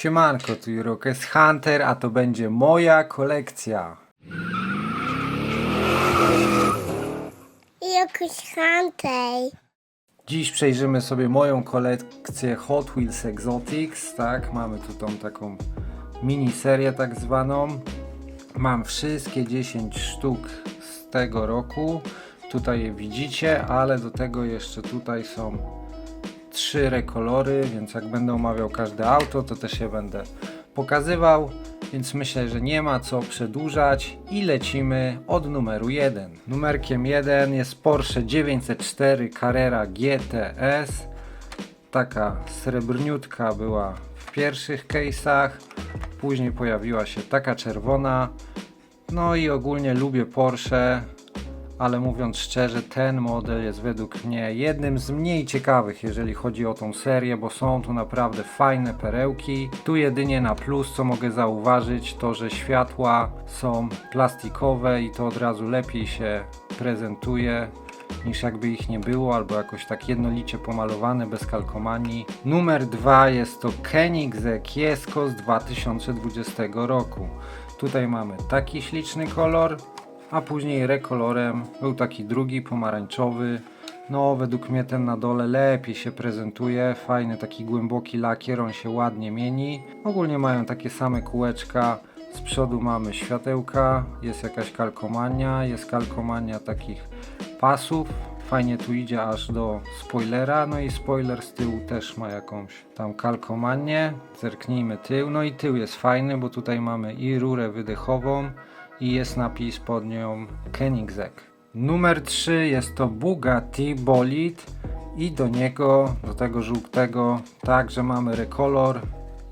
Siemanko, tu Jurokes Hunter, a to będzie moja kolekcja. Jakoś Hunter. Dziś przejrzymy sobie moją kolekcję Hot Wheels Exotics, tak? Mamy tu tą taką miniserię tak zwaną. Mam wszystkie 10 sztuk z tego roku. Tutaj je widzicie, ale do tego jeszcze tutaj są trzy rekolory, więc jak będę omawiał każde auto, to też je będę pokazywał. Więc myślę, że nie ma co przedłużać i lecimy od numeru 1. Numerkiem 1 jest Porsche 904 Carrera GTS. Taka srebrniutka była w pierwszych case'ach, później pojawiła się taka czerwona. No i ogólnie lubię Porsche, ale mówiąc szczerze, ten model jest według mnie jednym z mniej ciekawych, jeżeli chodzi o tą serię, bo są tu naprawdę fajne perełki. Tu jedynie na plus, co mogę zauważyć, to że światła są plastikowe i to od razu lepiej się prezentuje niż jakby ich nie było, albo jakoś tak jednolicie pomalowane, bez kalkomanii. Numer dwa jest to Koenigsegg Jesko z 2020 roku. Tutaj mamy taki śliczny kolor, a później rekolorem był taki drugi pomarańczowy. No, według mnie ten na dole lepiej się prezentuje. Fajny taki głęboki lakier, on się ładnie mieni. Ogólnie mają takie same kółeczka. Z przodu mamy światełka, jest jakaś kalkomania, jest kalkomania takich pasów. Fajnie tu idzie aż do spoilera, no i spoiler z tyłu też ma jakąś tam kalkomanię. Zerknijmy tył, no i tył jest fajny, bo tutaj mamy i rurę wydechową i jest napis pod nią Koenigsegg. Numer 3 jest to Bugatti Bolid i do niego, do tego żółtego także mamy rekolor.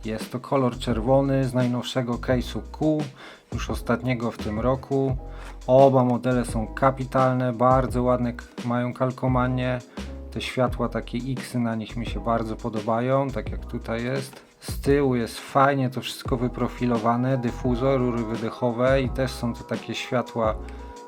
Jest to kolor czerwony z najnowszego case'u Q, już ostatniego w tym roku. Oba modele są kapitalne, bardzo ładne mają kalkomanie. Te światła, takie X na nich mi się bardzo podobają, tak jak tutaj jest. Z tyłu jest fajnie to wszystko wyprofilowane, dyfuzor, rury wydechowe i też są to takie światła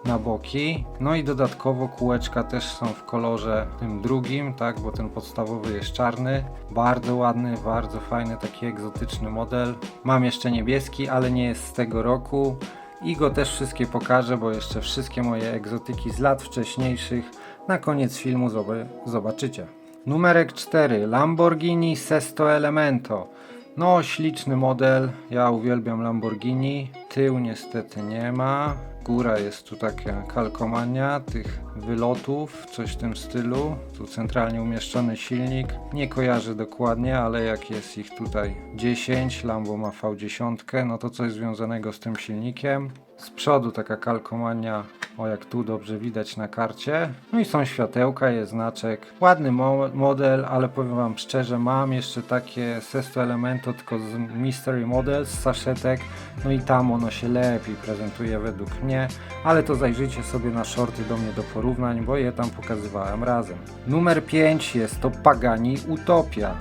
na boki. No i dodatkowo kółeczka też są w kolorze tym drugim, tak, bo ten podstawowy jest czarny. Bardzo ładny, bardzo fajny, taki egzotyczny model. Mam jeszcze niebieski, ale nie jest z tego roku. I go też wszystkie pokażę, bo jeszcze wszystkie moje egzotyki z lat wcześniejszych na koniec filmu zob- zobaczycie. Numerek 4 Lamborghini Sesto Elemento. No, śliczny model. Ja uwielbiam Lamborghini. Tył niestety nie ma. Góra jest tu taka kalkomania tych wylotów, coś w tym stylu. Tu centralnie umieszczony silnik. Nie kojarzę dokładnie, ale jak jest ich tutaj 10, Lambo ma V10, no to coś związanego z tym silnikiem. Z przodu taka kalkomania, o jak tu dobrze widać na karcie. No i są światełka, jest znaczek. Ładny mo model, ale powiem wam szczerze, mam jeszcze takie Sesto Elemento, tylko z Mystery Model, z saszetek. No i tam ono się lepiej prezentuje według mnie, ale to zajrzyjcie sobie na shorty do mnie do porównań, bo je tam pokazywałem razem. Numer 5 jest to Pagani Utopia.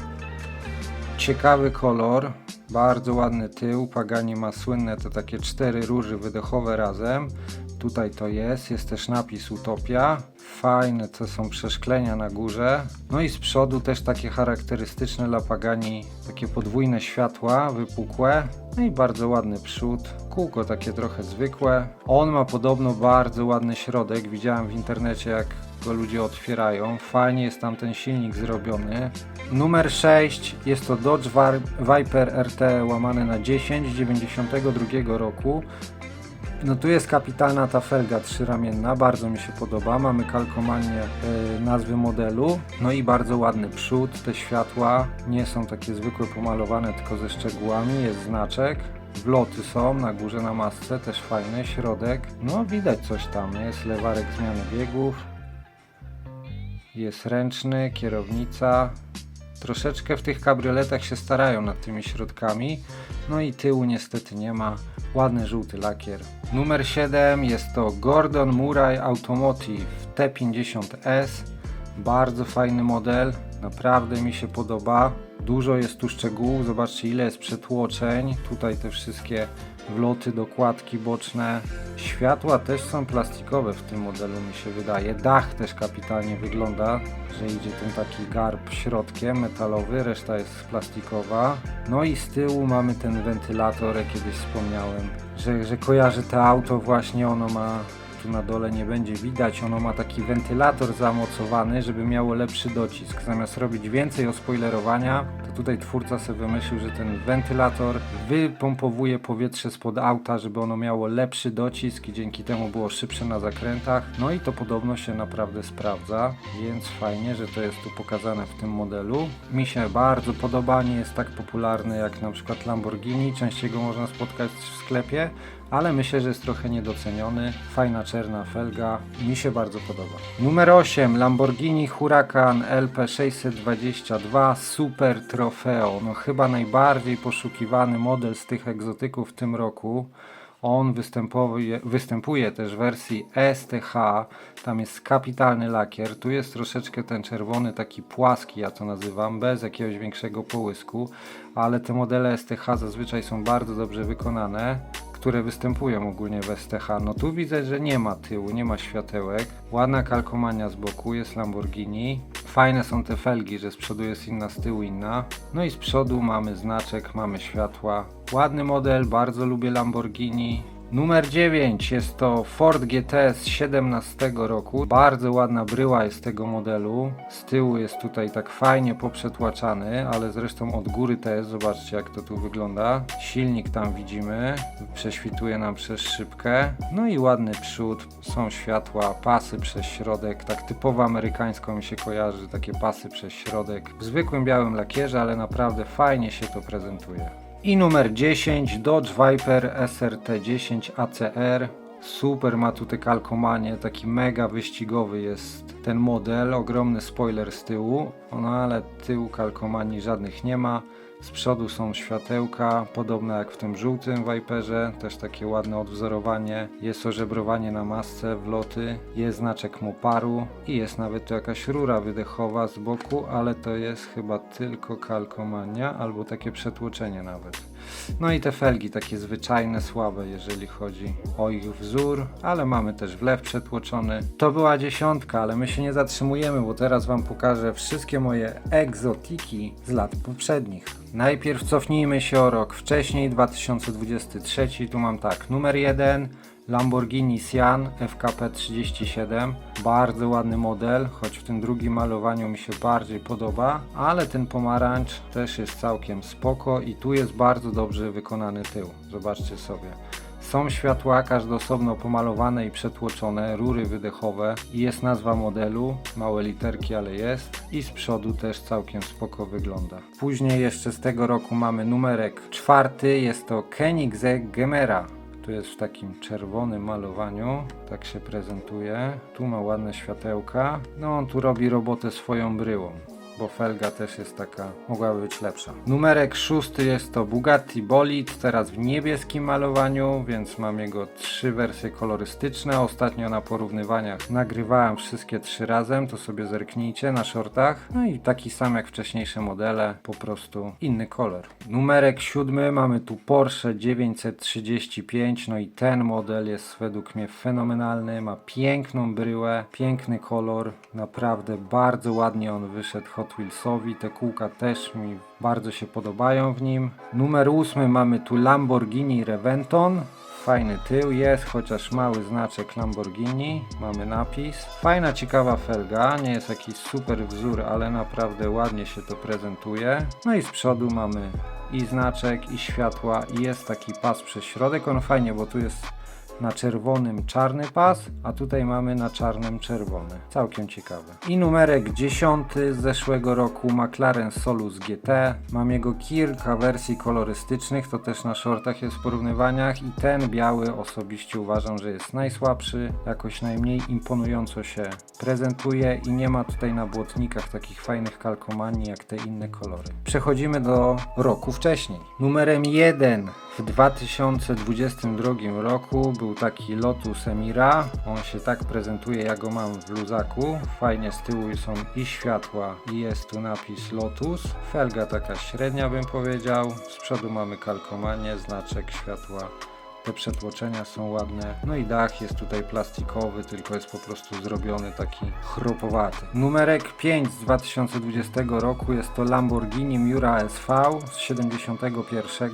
Ciekawy kolor, bardzo ładny tył. Pagani ma słynne te takie cztery róży wydechowe razem. Tutaj to jest, jest też napis Utopia. Fajne to są przeszklenia na górze. No i z przodu też takie charakterystyczne dla Pagani, takie podwójne światła wypukłe. No i bardzo ładny przód. Kółko takie trochę zwykłe. On ma podobno bardzo ładny środek. Widziałem w internecie jak go ludzie otwierają. Fajnie jest tam ten silnik zrobiony. Numer 6 jest to Dodge Viper RT łamane na 10 z 92 roku. No tu jest kapitalna ta felga trzyramienna, bardzo mi się podoba. Mamy kalkomanię e, nazwy modelu. No i bardzo ładny przód. Te światła nie są takie zwykłe pomalowane, tylko ze szczegółami. Jest znaczek. Wloty są na górze na masce, też fajny. Środek. No widać coś tam. Jest lewarek zmiany biegów. Jest ręczny, kierownica. Troszeczkę w tych kabrioletach się starają nad tymi środkami. No i tyłu niestety nie ma. Ładny żółty lakier. Numer 7 jest to Gordon Murray Automotive T50S. Bardzo fajny model. Naprawdę mi się podoba. Dużo jest tu szczegółów. Zobaczcie ile jest przetłoczeń. Tutaj te wszystkie wloty, dokładki boczne. Światła też są plastikowe w tym modelu mi się wydaje. Dach też kapitalnie wygląda, że idzie ten taki garb środkiem metalowy, reszta jest plastikowa. No i z tyłu mamy ten wentylator, jak kiedyś wspomniałem, że, że kojarzy to auto właśnie ono ma tu na dole nie będzie widać, ono ma taki wentylator zamocowany, żeby miało lepszy docisk. Zamiast robić więcej ospoilerowania, to tutaj twórca sobie wymyślił, że ten wentylator wypompowuje powietrze spod auta, żeby ono miało lepszy docisk i dzięki temu było szybsze na zakrętach. No i to podobno się naprawdę sprawdza, więc fajnie, że to jest tu pokazane w tym modelu. Mi się bardzo podoba, nie jest tak popularny jak na przykład Lamborghini, częściej go można spotkać w sklepie, ale myślę, że jest trochę niedoceniony. Fajna czerna felga, mi się bardzo podoba. Numer 8 Lamborghini Huracan LP622 Super Trofeo. No chyba najbardziej poszukiwany model z tych egzotyków w tym roku. On występuje, występuje też w wersji STH, tam jest kapitalny lakier, tu jest troszeczkę ten czerwony taki płaski, ja to nazywam, bez jakiegoś większego połysku, ale te modele STH zazwyczaj są bardzo dobrze wykonane, które występują ogólnie w STH. No tu widzę, że nie ma tyłu, nie ma światełek, ładna kalkomania z boku, jest Lamborghini, fajne są te felgi, że z przodu jest inna, z tyłu inna, no i z przodu mamy znaczek, mamy światła, ładny model, bardzo lubię Lamborghini, Numer 9 jest to Ford GT z 17 roku. Bardzo ładna bryła jest tego modelu. Z tyłu jest tutaj tak fajnie poprzetłaczany, ale zresztą od góry też. Zobaczcie jak to tu wygląda. Silnik tam widzimy. Prześwituje nam przez szybkę. No i ładny przód. Są światła, pasy przez środek. Tak typowo amerykańsko mi się kojarzy. Takie pasy przez środek. W zwykłym białym lakierze, ale naprawdę fajnie się to prezentuje. I numer 10 Dodge Viper SRT10 ACR. Super ma tu te kalkomanie, taki mega wyścigowy jest ten model, ogromny spoiler z tyłu, no ale tyłu kalkomanii żadnych nie ma. Z przodu są światełka, podobne jak w tym żółtym Viperze, też takie ładne odwzorowanie. Jest ożebrowanie na masce, wloty, jest znaczek Moparu i jest nawet tu jakaś rura wydechowa z boku, ale to jest chyba tylko kalkomania albo takie przetłoczenie nawet. No i te felgi takie zwyczajne, słabe, jeżeli chodzi o ich wzór, ale mamy też wlew przetłoczony. To była dziesiątka, ale my się nie zatrzymujemy, bo teraz Wam pokażę wszystkie moje egzotiki z lat poprzednich. Najpierw cofnijmy się o rok wcześniej, 2023. Tu mam tak, numer 1. Lamborghini Sian FKP 37 bardzo ładny model, choć w tym drugim malowaniu mi się bardziej podoba, ale ten pomarańcz też jest całkiem spoko i tu jest bardzo dobrze wykonany tył. Zobaczcie sobie. Są światła, każde osobno pomalowane i przetłoczone, rury wydechowe i jest nazwa modelu, małe literki, ale jest i z przodu też całkiem spoko wygląda. Później jeszcze z tego roku mamy numerek czwarty, jest to Koenigsegg Gemera. Tu jest w takim czerwonym malowaniu, tak się prezentuje. Tu ma ładne światełka. No on tu robi robotę swoją bryłą, bo felga też jest taka, mogłaby być lepsza. Numerek szósty jest to Bugatti Bolid, teraz w niebieskim malowaniu, więc mam jego trzy wersje kolorystyczne. Ostatnio na porównywaniach nagrywałem wszystkie trzy razem, to sobie zerknijcie na shortach. No i taki sam jak wcześniejsze modele, po prostu inny kolor. Numerek siódmy mamy tu Porsche 935, no i ten model jest według mnie fenomenalny, ma piękną bryłę, piękny kolor, naprawdę bardzo ładnie on wyszedł Wheelsowi, te kółka też mi bardzo się podobają w nim. Numer ósmy mamy tu Lamborghini Reventon. Fajny tył jest, chociaż mały znaczek Lamborghini, mamy napis. Fajna, ciekawa felga, nie jest jakiś super wzór, ale naprawdę ładnie się to prezentuje. No i z przodu mamy i znaczek, i światła, i jest taki pas przez środek. On fajnie, bo tu jest na czerwonym czarny pas, a tutaj mamy na czarnym czerwony. Całkiem ciekawe. I numerek 10 z zeszłego roku McLaren Solus GT. Mam jego kilka wersji kolorystycznych, to też na shortach jest w porównywaniach i ten biały osobiście uważam, że jest najsłabszy, jakoś najmniej imponująco się prezentuje i nie ma tutaj na błotnikach takich fajnych kalkomanii jak te inne kolory. Przechodzimy do roku wcześniej. Numerem 1 W 2022 roku był taki Lotus Emira. On się tak prezentuje, ja go mam w luzaku. Fajnie z tyłu są i światła, i jest tu napis Lotus. Felga taka średnia bym powiedział. Z przodu mamy kalkomanię, znaczek światła. Te przetłoczenia są ładne. No i dach jest tutaj plastikowy, tylko jest po prostu zrobiony taki chropowaty. Numerek 5 z 2020 roku jest to Lamborghini Miura SV z 71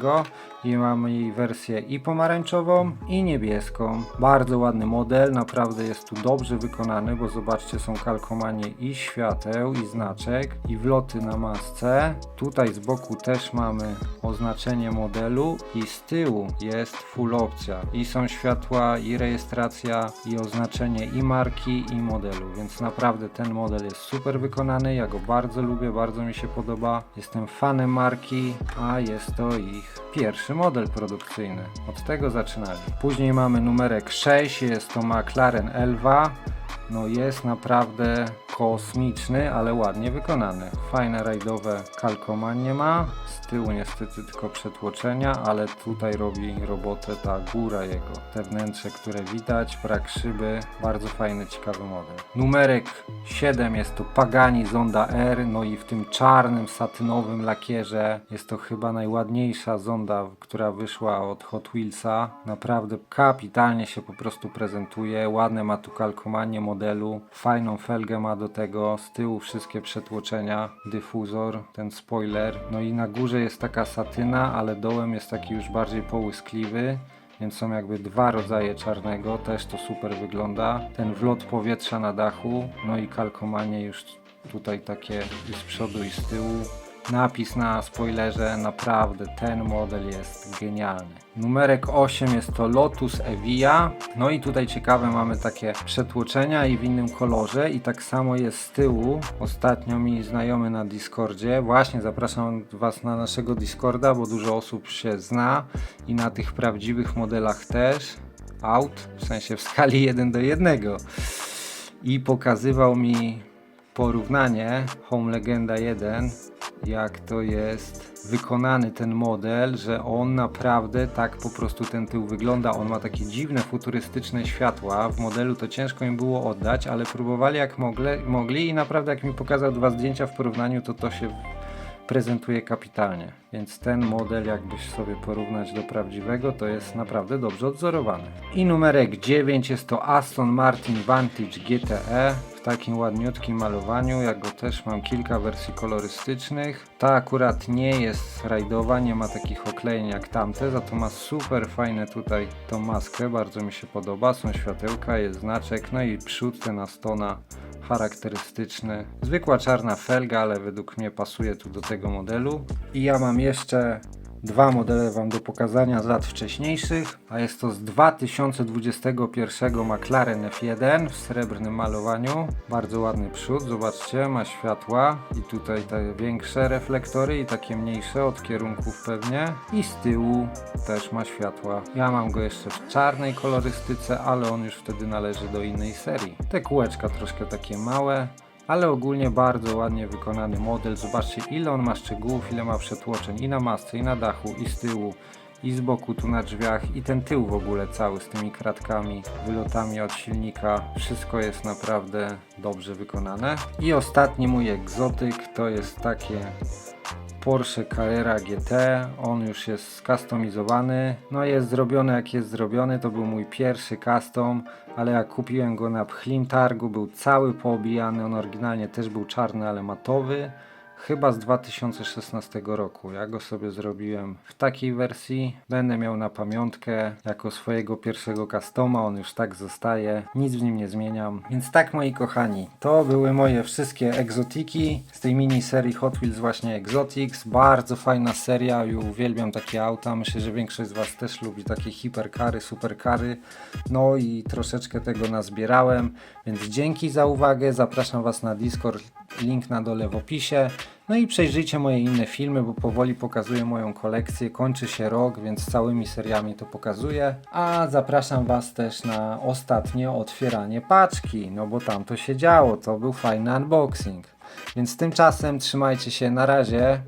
i mamy jej wersję i pomarańczową i niebieską. Bardzo ładny model, naprawdę jest tu dobrze wykonany, bo zobaczcie są kalkomanie i świateł i znaczek i wloty na masce. Tutaj z boku też mamy oznaczenie modelu i z tyłu jest full opcja i są światła i rejestracja i oznaczenie i marki i modelu, więc naprawdę ten model jest super wykonany, ja go bardzo lubię, bardzo mi się podoba. Jestem fanem marki, a jest to ich pierwszy model produkcyjny. Od tego zaczynali. Później mamy numerek 6, jest to McLaren Elva. No jest naprawdę kosmiczny, ale ładnie wykonany. Fajne rajdowe kalkomanie ma. Z tyłu niestety tylko przetłoczenia, ale tutaj robi robotę ta góra jego. Te wnętrze, które widać, brak szyby. Bardzo fajny, ciekawy model. Numerek 7 jest to Pagani Zonda R. No i w tym czarnym, satynowym lakierze jest to chyba najładniejsza zonda, która wyszła od Hot Wheelsa. Naprawdę kapitalnie się po prostu prezentuje. Ładne ma tu kalkomanie modelu. Fajną felgę ma do tego. Z tyłu wszystkie przetłoczenia. Dyfuzor, ten spoiler. No i na górze jest taka satyna, ale dołem jest taki już bardziej połyskliwy. Więc są jakby dwa rodzaje czarnego, też to super wygląda. Ten wlot powietrza na dachu, no i kalkomanie już tutaj takie z przodu i z tyłu. Napis na spoilerze, naprawdę ten model jest genialny. Numerek 8 jest to Lotus Evija. No i tutaj ciekawe mamy takie przetłoczenia i w innym kolorze i tak samo jest z tyłu. Ostatnio mi znajomy na Discordzie. Właśnie zapraszam Was na naszego Discorda, bo dużo osób się zna i na tych prawdziwych modelach też. Aut, w sensie w skali 1 do 1. I pokazywał mi porównanie Home Legenda 1 jak to jest wykonany ten model, że on naprawdę tak po prostu ten tył wygląda. On ma takie dziwne, futurystyczne światła. W modelu to ciężko im było oddać, ale próbowali jak mogle, mogli i naprawdę jak mi pokazał dwa zdjęcia w porównaniu, to to się prezentuje kapitalnie. Więc ten model, jakbyś sobie porównać do prawdziwego, to jest naprawdę dobrze odzorowany. I numerek 9 jest to Aston Martin Vantage GTE takim ładniutkim malowaniu. Ja go też mam kilka wersji kolorystycznych. Ta akurat nie jest rajdowa, nie ma takich oklejeń jak tamte, za to ma super fajne tutaj tą maskę, bardzo mi się podoba. Są światełka, jest znaczek, no i przód ten Astona charakterystyczny. Zwykła czarna felga, ale według mnie pasuje tu do tego modelu. I ja mam jeszcze dwa modele Wam do pokazania z lat wcześniejszych, a jest to z 2021 McLaren F1 w srebrnym malowaniu. Bardzo ładny przód, zobaczcie, ma światła i tutaj te większe reflektory i takie mniejsze od kierunków pewnie. I z tyłu też ma światła. Ja mam go jeszcze w czarnej kolorystyce, ale on już wtedy należy do innej serii. Te kółeczka troszkę takie małe, ale ogólnie bardzo ładnie wykonany model. Zobaczcie ile on ma szczegółów, ile ma przetłoczeń i na masce, i na dachu, i z tyłu, i z boku tu na drzwiach, i ten tył w ogóle cały z tymi kratkami, wylotami od silnika. Wszystko jest naprawdę dobrze wykonane. I ostatni mój egzotyk to jest takie Porsche Carrera GT, on już jest skustomizowany, no jest zrobiony jak jest zrobiony, to był mój pierwszy custom, ale jak kupiłem go na Pchlim Targu, był cały poobijany, on oryginalnie też był czarny, ale matowy, chyba z 2016 roku. Ja go sobie zrobiłem w takiej wersji. Będę miał na pamiątkę jako swojego pierwszego customa. On już tak zostaje. Nic w nim nie zmieniam. Więc tak moi kochani, to były moje wszystkie egzotiki z tej mini serii Hot Wheels właśnie Exotics. Bardzo fajna seria i uwielbiam takie auta. Myślę, że większość z Was też lubi takie hiperkary, superkary. No i troszeczkę tego nazbierałem. Więc dzięki za uwagę. Zapraszam Was na Discord. Link na dole w opisie. No i przejrzyjcie moje inne filmy, bo powoli pokazuję moją kolekcję. Kończy się rok, więc całymi seriami to pokazuję. A zapraszam Was też na ostatnie otwieranie paczki, no bo tam to się działo. To był fajny unboxing. Więc tymczasem trzymajcie się na razie.